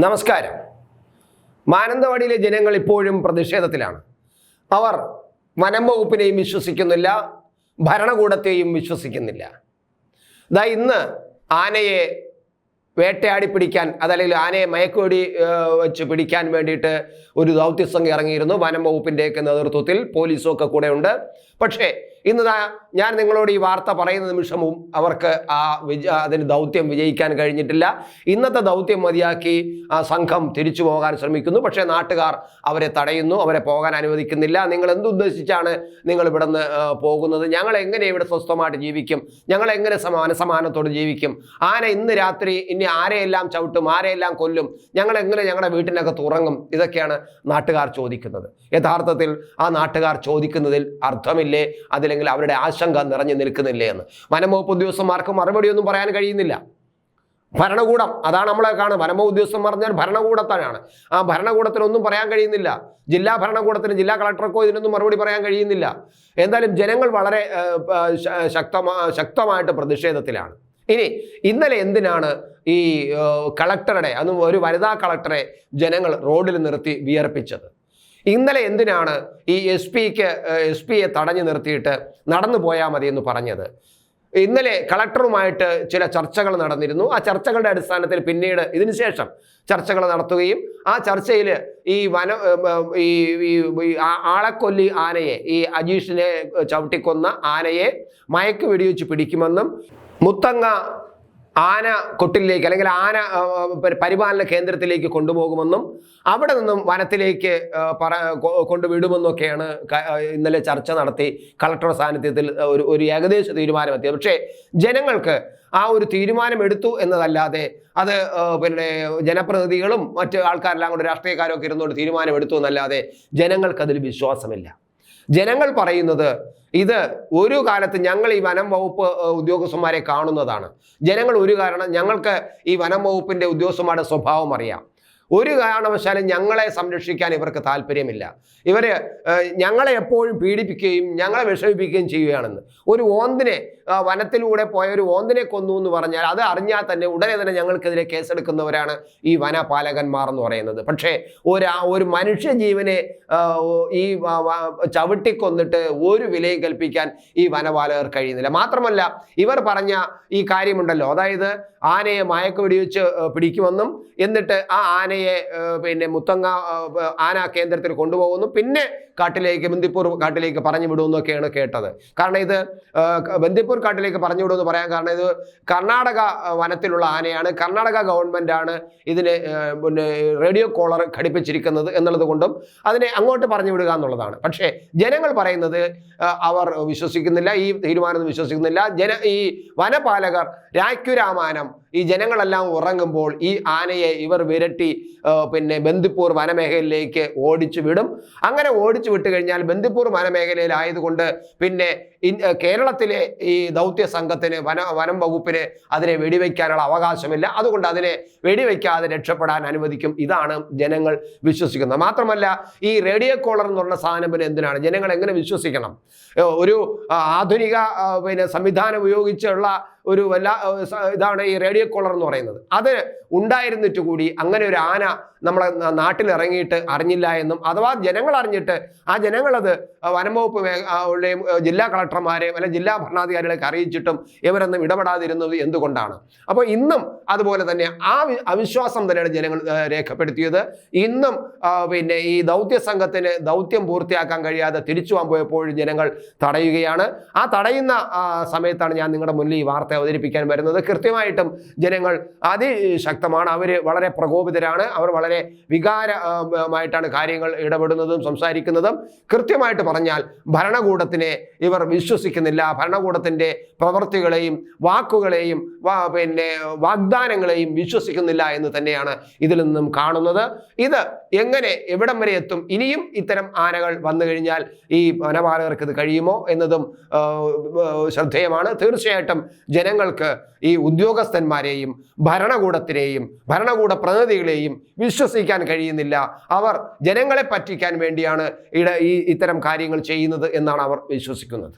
നമസ്കാരം. മാനന്തവാടിയിലെ ജനങ്ങൾ ഇപ്പോഴും പ്രതിഷേധത്തിലാണ്. അവർ വനം വകുപ്പിനെയും വിശ്വസിക്കുന്നില്ല ഭരണകൂടത്തെയും വിശ്വസിക്കുന്നില്ല. ദാ ഇന്ന് ആനയെ വേട്ടയാടി പിടിക്കാൻ അതല്ലെങ്കിൽ ആനയെ മയക്കുവെടി വെച്ച് പിടിക്കാൻ വേണ്ടിയിട്ട് ഒരു ദൗത്യസംഘം ഇറങ്ങിയിരുന്നു വനം വകുപ്പിന്റെയൊക്കെ നേതൃത്വത്തിൽ. പോലീസും ഒക്കെ കൂടെ ഉണ്ട് പക്ഷേ ഇന്ന് ഞാൻ നിങ്ങളോട് ഈ വാർത്ത പറയുന്ന നിമിഷവും അവർക്ക് ആ വിജ അതിന് ദൗത്യം വിജയിക്കാൻ കഴിഞ്ഞിട്ടില്ല. ഇന്നത്തെ ദൗത്യം മതിയാക്കി ആ സംഘം തിരിച്ചു പോകാൻ ശ്രമിക്കുന്നു. പക്ഷേ നാട്ടുകാർ അവരെ തടയുന്നു അവരെ പോകാൻ അനുവദിക്കുന്നില്ല. നിങ്ങൾ എന്തുദ്ദേശിച്ചാണ് നിങ്ങൾ ഇവിടെ നിന്ന് പോകുന്നത്? ഞങ്ങൾ എങ്ങനെ ഇവിടെ സ്വസ്ഥമായിട്ട് ജീവിക്കും? ഞങ്ങൾ എങ്ങനെ സമാന സമാനത്തോട് ജീവിക്കും? ആന ഇന്ന് രാത്രി ഇനി ആരെയെല്ലാം ചവിട്ടും ആരെയെല്ലാം കൊല്ലും? ഞങ്ങൾ എങ്ങനെ ഞങ്ങളുടെ വീട്ടിനകത്ത് ഉറങ്ങും? ഇതൊക്കെയാണ് നാട്ടുകാർ ചോദിക്കുന്നത്. യഥാർത്ഥത്തിൽ ആ നാട്ടുകാർ ചോദിക്കുന്നതിൽ അർത്ഥമില്ലേ? അതില്ലെങ്കിൽ അവരുടെ ആശങ്ക നിറഞ്ഞു നിൽക്കുന്നില്ലേ എന്ന്. വനംവകുപ്പ് ഉദ്യോഗസ്ഥന്മാർക്ക് മറുപടിയൊന്നും പറയാൻ കഴിയുന്നില്ല. ഭരണകൂടം അതാണ് നമ്മളെ കാണുന്നത്. വനംവകുപ്പ് ഉദ്യോഗസ്ഥൻ പറഞ്ഞാൽ ഭരണകൂടത്തിനാണ്. ആ ഭരണകൂടത്തിനൊന്നും പറയാൻ കഴിയുന്നില്ല. ജില്ലാ ഭരണകൂടത്തിന് ജില്ലാ കളക്ടർക്കോ ഇതിനൊന്നും മറുപടി പറയാൻ കഴിയുന്നില്ല. എന്തായാലും ജനങ്ങൾ വളരെ ശക്തമാ ശക്തമായിട്ട് പ്രതിഷേധത്തിലാണ്. ഇനി ഇന്നലെ എന്തിനാണ് ഈ കളക്ടറുടെ അതും ഒരു വനിതാ കളക്ടറെ ജനങ്ങൾ റോഡിൽ നിർത്തി വിയർപ്പിച്ചത്? ഇന്നലെ എന്തിനാണ് ഈ എസ് പിക്ക് എസ് പിയെ തടഞ്ഞു നിർത്തിയിട്ട് നടന്നു പോയാൽ മതി എന്ന് പറഞ്ഞത്? ഇന്നലെ കളക്ടറുമായിട്ട് ചില ചർച്ചകൾ നടന്നിരുന്നു. ആ ചർച്ചകളുടെ അടിസ്ഥാനത്തിൽ പിന്നീട് ഇതിനുശേഷം ചർച്ചകൾ നടത്തുകയും ആ ചർച്ചയിൽ ഈ വന ഈ ആളക്കൊല്ലി ആനയെ ഈ അജീഷിനെ ചവിട്ടിക്കൊന്ന ആനയെ മയക്ക് വെടിവെച്ച് പിടിക്കുമെന്നും മുത്തങ്ങ ആന കൊട്ടിലേക്ക് അല്ലെങ്കിൽ ആന പരിപാലന കേന്ദ്രത്തിലേക്ക് കൊണ്ടുപോകുമെന്നും അവിടെ നിന്നും വനത്തിലേക്ക് പറ കൊണ്ടുവിടുമെന്നൊക്കെയാണ് ഇന്നലെ ചർച്ച നടത്തി കളക്ടറുടെ സാന്നിധ്യത്തിൽ ഒരു ഒരു ഏകദേശ തീരുമാനമെത്തിയത്. പക്ഷേ ജനങ്ങൾക്ക് ആ ഒരു തീരുമാനം എടുത്തു എന്നതല്ലാതെ അത് പിന്നെ ജനപ്രതിനിധികളും മറ്റ് ആൾക്കാരെല്ലാം കൂടെ രാഷ്ട്രീയക്കാരും ഒക്കെ ഇരുന്നുകൊണ്ട് തീരുമാനം എടുത്തു എന്നല്ലാതെ ജനങ്ങൾക്കതിൽ വിശ്വാസമില്ല. ജനങ്ങൾ പറയുന്നത് ഇത് ഒരു കാലത്ത് ഞങ്ങൾ ഈ വനം വകുപ്പ് ഉദ്യോഗസ്ഥന്മാരെ കാണുന്നതാണ്. ജനങ്ങൾ ഒരു കാരണം ഞങ്ങൾക്ക് ഈ വനം വകുപ്പിന്റെ ഉദ്യോഗസ്ഥന്മാരുടെ സ്വഭാവം അറിയാം. ഒരു കാരണവശാലും ഞങ്ങളെ സംരക്ഷിക്കാൻ ഇവർക്ക് താല്പര്യമില്ല. ഇവർ ഞങ്ങളെ എപ്പോഴും പീഡിപ്പിക്കുകയും ഞങ്ങളെ വിഷമിപ്പിക്കുകയും ചെയ്യുകയാണെന്ന്. ഒരു ഓന്തിനെ വനത്തിലൂടെ പോയ ഒരു ഓന്തിനെ കൊന്നു എന്ന് പറഞ്ഞാൽ അത് അറിഞ്ഞാൽ തന്നെ ഉടനെ തന്നെ ഞങ്ങൾക്കെതിരെ കേസെടുക്കുന്നവരാണ് ഈ വനപാലകന്മാർ എന്ന് പറയുന്നത്. പക്ഷേ ഒരു ഒരു മനുഷ്യജീവനെ ജീവനെ ഈ ചവിട്ടിക്കൊന്നിട്ട് ഒരു വിലയും കൽപ്പിക്കാൻ ഈ വനപാലകർ കഴിയുന്നില്ല. മാത്രമല്ല ഇവർ പറഞ്ഞ ഈ കാര്യമുണ്ടല്ലോ. അതായത് ആനയെ മയക്ക് വെടിവെച്ച് ഏഹ്, പിടിക്കുമെന്നും എന്നിട്ട് ആ ആനയെ ഏഹ്, പിന്നെ മുത്തങ്ങ ആന കേന്ദ്രത്തിൽ കൊണ്ടുപോകുന്നു. പിന്നെ കാട്ടിലേക്ക് ബന്ദിപ്പൂർ കാട്ടിലേക്ക് പറഞ്ഞു വിടുമെന്നൊക്കെയാണ് കേട്ടത്. കാരണം ഇത് ബന്ദിപ്പൂർ കാട്ടിലേക്ക് പറഞ്ഞു വിടുമെന്ന് പറയാൻ കാരണം ഇത് കർണാടക വനത്തിലുള്ള ആനയാണ്. കർണാടക ഗവൺമെന്റ് ആണ് ഇതിന് പിന്നെ റേഡിയോ കോളർ ഘടിപ്പിച്ചിരിക്കുന്നത് എന്നുള്ളത് കൊണ്ടും അതിനെ അങ്ങോട്ട് പറഞ്ഞു വിടുക എന്നുള്ളതാണ്. പക്ഷേ ജനങ്ങൾ പറയുന്നത് അവർ വിശ്വസിക്കുന്നില്ല ഈ തീരുമാനം വിശ്വസിക്കുന്നില്ല. ജന ഈ വനപാലകർ രായ്ക്കുരാമാനം ഈ ജനങ്ങളെല്ലാം ഉറങ്ങുമ്പോൾ ഈ ആനയെ ഇവർ വിരട്ടി പിന്നെ ബന്ദിപ്പൂർ വനമേഖലയിലേക്ക് ഓടിച്ചു വിടും. അങ്ങനെ ഓടിച്ചു വിട്ട് കഴിഞ്ഞാൽ ബന്ദിപ്പൂർ വനമേഖലയിലായതുകൊണ്ട് പിന്നെ കേരളത്തിലെ ഈ ദൗത്യ സംഘത്തിന് വന വനം വകുപ്പിന് അതിനെ വെടിവെക്കാനുള്ള അവകാശമില്ല. അതുകൊണ്ട് അതിനെ വെടിവെക്കാതെ രക്ഷപ്പെടാൻ അനുവദിക്കും. ഇതാണ് ജനങ്ങൾ വിശ്വസിക്കുന്നത്. മാത്രമല്ല ഈ റേഡിയോ കോളർ എന്ന് പറഞ്ഞ സാധനം പിന്നെ എന്തിനാണ്? ജനങ്ങൾ എങ്ങനെ വിശ്വസിക്കണം? ഒരു ആധുനിക പിന്നെ സംവിധാനം ഉപയോഗിച്ചുള്ള ഒരു വല്ല ഇതാണ് ഈ റേഡിയോ കോളർ എന്ന് പറയുന്നത്. അത് ഉണ്ടായിരുന്നിട്ട് കൂടി അങ്ങനെ ഒരു ആന നമ്മളെ നാട്ടിലിറങ്ങിയിട്ട് അറിഞ്ഞില്ല എന്നും അഥവാ ജനങ്ങൾ അറിഞ്ഞിട്ട് ആ ജനങ്ങളത് വനംവകുപ്പ് ഉള്ളയും, ജില്ലാ കളക്ടർമാരെയും അല്ലെങ്കിൽ ജില്ലാ ഭരണാധികാരികളെയൊക്കെ അറിയിച്ചിട്ടും ഇവരൊന്നും ഇടപെടാതിരുന്നത് എന്തുകൊണ്ടാണ്? അപ്പോൾ ഇന്നും അതുപോലെ തന്നെ ആ അവിശ്വാസം തന്നെയാണ് ജനങ്ങൾ രേഖപ്പെടുത്തിയത്. ഇന്നും പിന്നെ ഈ ദൗത്യ സംഘത്തിന് ദൗത്യം പൂർത്തിയാക്കാൻ കഴിയാതെ തിരിച്ചു പോകാൻ പോയപ്പോഴും ജനങ്ങൾ തടയുകയാണ്. ആ തടയുന്ന സമയത്താണ് ഞാൻ നിങ്ങളുടെ മുന്നിൽ ഈ വാർത്ത അവതരിപ്പിക്കാൻ വരുന്നത്. കൃത്യമായിട്ടും ജനങ്ങൾ അതിശക്തമാണ് അവർ വളരെ പ്രകോപിതരാണ്. അവർ വളരെ വികാരമായിട്ടാണ് കാര്യങ്ങൾ ഇടപെടുന്നതും സംസാരിക്കുന്നതും. കൃത്യമായിട്ട് പറഞ്ഞാൽ ഭരണകൂടത്തിനെ ഇവർ വിശ്വസിക്കുന്നില്ല. ഭരണകൂടത്തിന്റെ പ്രവൃത്തികളെയും വാക്കുകളെയും പിന്നെ വാഗ്ദാനങ്ങളെയും വിശ്വസിക്കുന്നില്ല എന്ന് തന്നെയാണ് ഇതിൽ നിന്നും കാണുന്നത്. ഇത് എങ്ങനെ എവിടം വരെ എത്തും? ഇനിയും ഇത്തരം ആനകൾ വന്നു കഴിഞ്ഞാൽ ഈ വനപാലകർക്ക് ഇത് കഴിയുമോ എന്നതും ശ്രദ്ധേയമാണ്. തീർച്ചയായിട്ടും ജനങ്ങൾക്ക് ഈ ഉദ്യോഗസ്ഥന്മാരെയും ഭരണകൂടത്തിനെയും ഭരണകൂട പ്രതിനിധികളെയും വിശ്വസിക്കാൻ കഴിയുന്നില്ല. അവർ ജനങ്ങളെ പറ്റിക്കാൻ വേണ്ടിയാണ് ഈ ഇത്തരം കാര്യങ്ങൾ ചെയ്യുന്നത് എന്നാണ് അവർ വിശ്വസിക്കുന്നത്.